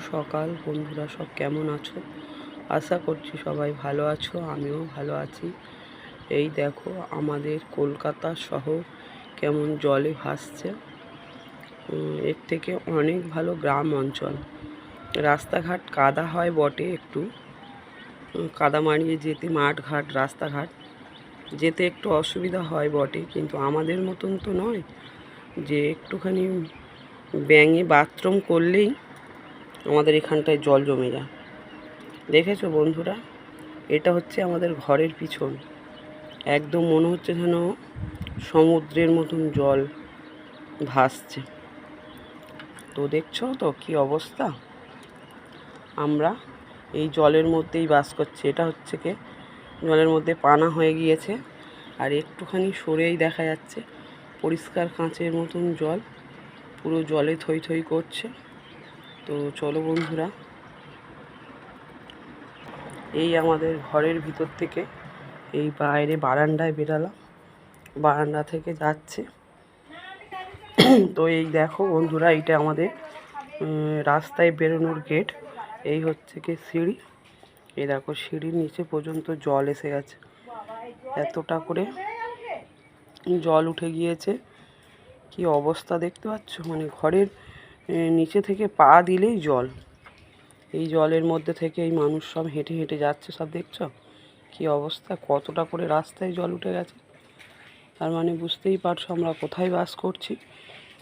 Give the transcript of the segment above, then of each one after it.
সকাল, বন্ধুরা সব কেমন আছো? আশা করছি সবাই ভালো আছো, আমিও ভালো আছি। এই দেখো, আমাদের কলকাতা শহর কেমন জলে ভাসছে। এর থেকে অনেক ভালো গ্রাম অঞ্চল। রাস্তাঘাট কাদা হয় বটে একটু। কাদা মারিয়ে যেতে মাঠঘাট, রাস্তাঘাট। যেতে একটু অসুবিধা হয় বটে, কিন্তু আমাদের মতন তো নয় যে একটুখানি ব্যাঙে বাথরুম করলেই আমাদের এখানটায় জল জমে যায়। দেখেছ বন্ধুরা? এটা হচ্ছে আমাদের ঘরের পিছন। একদম মনে হচ্ছে যেন সমুদ্রের মতন জল ভাসছে। তো দেখছ তো কি অবস্থা? আমরা এই জলের মধ্যেই বাস করছি। এটা হচ্ছে কি? জলের মধ্যে পানা হয়ে গিয়েছে। আর একটুখানি সরেই দেখা যাচ্ছে। পরিষ্কার কাঁচের মতন জল। পুরো জলে থই থই করছে। তো চলো বন্ধুরা, এই আমাদের ঘরের ভিতর থেকে এই বাইরে বারান্দায় বেরালাম। বারান্দা থেকে যাচ্ছে। তো এই দেখো বন্ধুরা, এইটা আমাদের রাস্তায় বেরোনোর গেট এই হচ্ছে কি সিঁড়ি। এই দেখো সিঁড়ির নিচে পর্যন্ত জল এসে গেছে। এতটা করে জল উঠে গিয়েছে। কি অবস্থা দেখতে পাচ্ছ? মানে ঘরের নিচে থেকে পা দিলেই জল। এই জলের মধ্যে থেকে এই মানুষ সব হেঁটে হেঁটে যাচ্ছে, সব দেখছ? কি অবস্থা? কতটা করে রাস্তায় জল উঠে গেছে? তার মানে বুঝতেই পারছ আমরা কোথায় বাস করছি।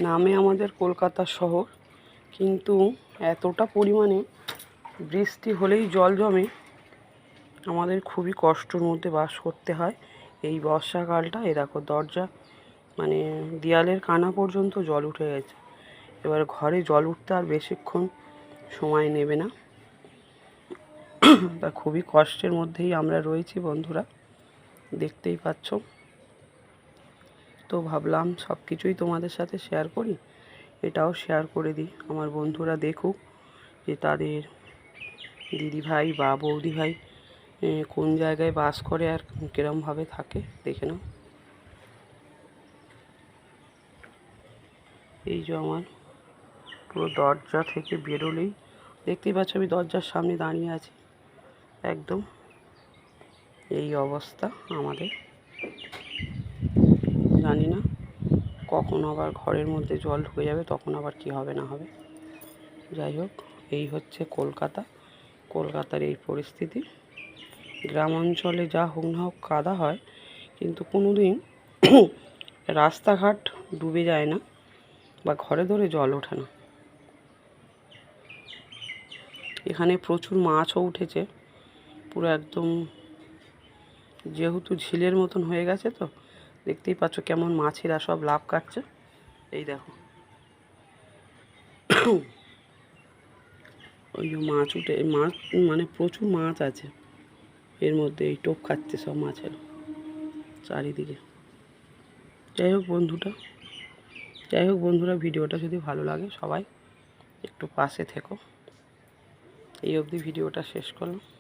নামে আমাদের কলকাতা শহর, কিন্তু এতটা পরিমাণে বৃষ্টি হলেই জল জমে, আমাদের খুবই কষ্টর মধ্যে বাস করতে হয়। এই বর্ষাকালটা, এ দেখো দরজা মানে দেয়ালের কানা পর্যন্ত জল উঠে গেছে। এবার ঘরে জল উঠতে আর বেশিক্ষণ সময় নেবে না। তা খুবই কষ্টের মধ্যেই আমরা রয়েছি বন্ধুরা, দেখতেই পাচ্ছ। তো ভাবলাম সব কিছুই তোমাদের সাথে শেয়ার করি, এটাও শেয়ার করে দিই। আমার বন্ধুরা দেখুক যে তাদের দিদি ভাই বা বৌদি ভাই কোন জায়গায় বাস করে আর কিরমভাবে থাকে, দেখে নাও। এই যে আমার পুরো দরজা থেকে বেরোলেই দেখতেই পাচ্ছ আমি দরজার সামনে দাঁড়িয়ে আছি। একদম এই অবস্থা আমাদের। জানি না কখন আবার ঘরের মধ্যে জল ঢুকে যাবে, তখন আবার কি হবে না হবে। যাই হোক, এই হচ্ছে কলকাতা। কলকাতার এই পরিস্থিতি। গ্রাম অঞ্চলে যা হোক না হোক কাদা হয়, কিন্তু কোনো দিন রাস্তাঘাট ডুবে যায় না বা ঘরে ধরে জল ওঠে না। এখানে প্রচুর মাছও উঠেছে। পুরো একদম যেহেতু ঝিলের মতন হয়ে গেছে তো, দেখতেই পাচ্ছ কেমন মাছেরা সব লাভ কাটছে। এই দেখো। ওই যে মাছ উঠে, মাছ মানে প্রচুর মাছ আছে। এর মধ্যে এই টোপ খাচ্ছে সব মাছের চারিদিকে। যাই হোক বন্ধুটা যাই হোক বন্ধুরা, ভিডিওটা যদি ভালো লাগে সবাই একটু পাশে থেকো। এই অবধি ভিডিওটা শেষ করলাম।